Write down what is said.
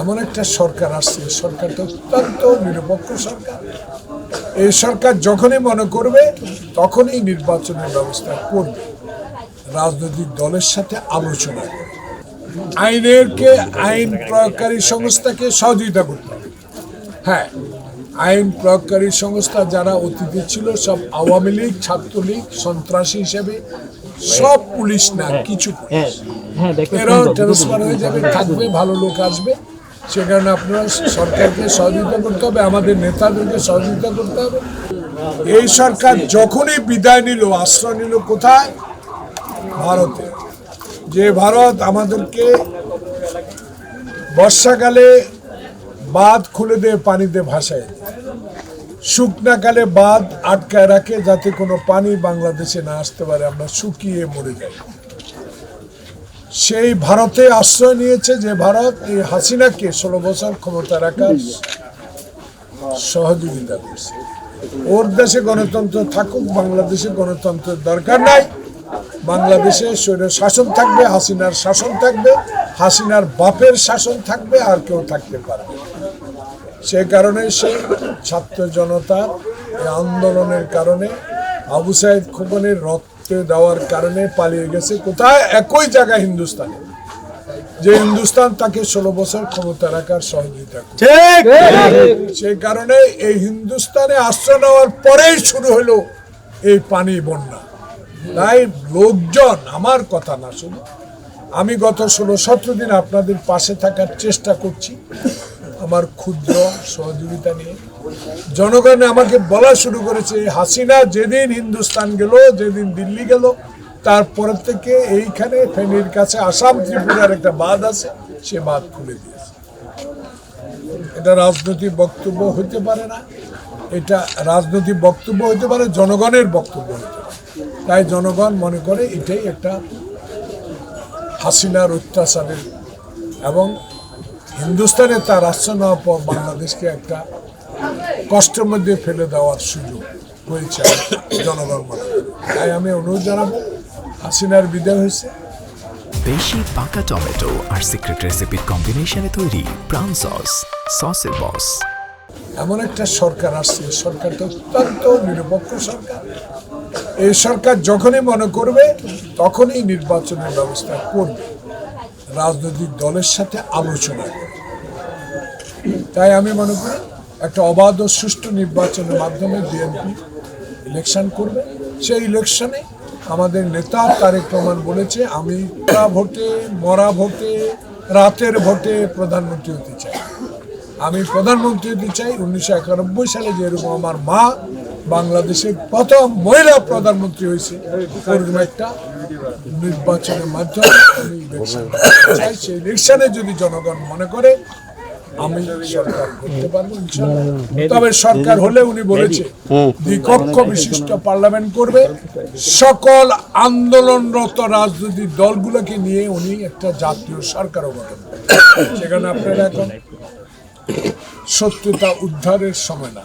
এমন একটা সরকার আসছে সরকারটা অত্যন্ত নিরপেক্ষ সরকার। এই সরকার যখনই মনে করবে তখনই নির্বাচনের ব্যবস্থা করবে। রাজনৈতিক দলের সাথে আলোচনা করে আইনেরকে আইন প্রয়োগকারী সংস্থাকে সহযোগিতা করতে হবে। হ্যাঁ আইন প্রয়োগকারী সংস্থা যারা অতীতে ছিল সব আওয়ামী লীগ ছাত্রলীগ সন্ত্রাসী হিসেবে সব পুলিশ না কিছু পুলিশ। হ্যাঁ এরাও ট্রান্সফার হয়ে যাবে থাকবে ভালো লোক আসবে। সে কারণে আপনারা সরকারকে সহযোগিতা করতে হবে, আমাদের নেতাদেরকে সহযোগিতা করতে হবে। এই সরকার যখনই বিদায় নিল, আশ্রয় নিল কোথায়? ভারতে। যে ভারত আমাদেরকে বর্ষাকালে বাঁধ খুলে দিয়ে পানিতে ভাসায় শুকনাকালে বাঁধ আটকায় রাখে যাতে কোনো পানি বাংলাদেশে না আসতে পারে, আমরা শুকিয়ে মরে যাই। সেই ভারতে আশ্রয় নিয়েছে যে ভারত, এই হাসিনাকে ষোলো বছর ক্ষমতা রাখার সহযোগিতা করছে ওর দেশে গণতন্ত্র থাকুক, বাংলাদেশে গণতন্ত্রের দরকার নাই বাংলাদেশে স্বৈর শাসন থাকবে, হাসিনার শাসন থাকবে, হাসিনার বাপের শাসন থাকবে, আর কেউ থাকতে পারবে। সে কারণে সে ছাত্র জনতার আন্দোলনের কারণে আবু সাহেব খোকনের রক্তে দেওয়ার কারণে পালিয়ে গেছে। কোথায়? একই জায়গায় হিন্দুস্তানে। যে হিন্দুস্তান তাকে ষোলো বছর ক্ষমতা রাখার সহযোগিতা সেই কারণে এই হিন্দুস্তানে আশ্রয় নেওয়ার পরেই শুরু হলো এই পানি বন্যা। তাই লোকজন আমার কথা না শুধু আমি গত ষোলো সতেরো দিন আপনাদের পাশে থাকার চেষ্টা করছি। আমার ক্ষুদ্র সহযোগিতা নিয়ে। জনগণ আমাকে বলা শুরু করেছে, হাসিনা যেদিন হিন্দুস্তান গেল, যেদিন দিল্লি গেল, তারপর থেকে এইখানে ফেনীর কাছে আসাম ত্রিপুরার একটা বাঁধ আছে, সে বাঁধ খুলে দিয়েছে। এটা রাজনৈতিক বক্তব্য হতে পারে না। এটা রাজনৈতিক বক্তব্য হতে পারে, জনগণের বক্তব্য হতে পারে। তাই জনগণ মনে করে এটাই একটা হাসিনার অত্যাচারের এবং হিন্দুস্তানে তার আশ্রয় নেওয়ার পর বাংলাদেশকে একটা কষ্টের মধ্যে ফেলে দেওয়ার সুযোগ হয়েছে জনগণ তাই আমি অনুরোধ জানাব হাসিনার বিদায় হয়েছে। দেশি পাকা টমেটো আর সিক্রেট রেসিপির কম্বিনেশনে তৈরি প্রাণ সস সসের বস। এমন একটা সরকার আসছে সরকারটা অত্যন্ত নিরপেক্ষ সরকার। এই সরকার যখনই মনে করবে তখনই নির্বাচনের ব্যবস্থা করবে। রাজনৈতিক দলের সাথে আলোচনা করে। তাই আমি মনে করি একটা অবাধ ও সুষ্ঠু নির্বাচনের মাধ্যমে বিএনপি ইলেকশন করবে। সেই ইলেকশনে আমাদের নেতা তারেক রহমান বলেছে, আমি ভোটে, মরা ভোটে, রাতের ভোটে প্রধানমন্ত্রী হতে চাই। আমি প্রধানমন্ত্রী হতে চাই উনিশশো একানব্বই সালে, যেরকম আমার মা বাংলাদেশের প্রথম মহিলা প্রধানমন্ত্রী হয়েছে। নির্বাচনের মাধ্যমে সেই ইলেকশনে যদি জনগণ মনে করে, আমি সরকার তবে সরকার হলে উনি বলেছে দ্বিকক্ষ বিশিষ্ট পার্লামেন্ট করবে। সকল আন্দোলনরত রাজনৈতিক দলগুলোকে নিয়ে উনি একটা জাতীয় সরকারও গঠন সেখানে আপনারা এখন সত্যতা উদ্ধারের সময় না।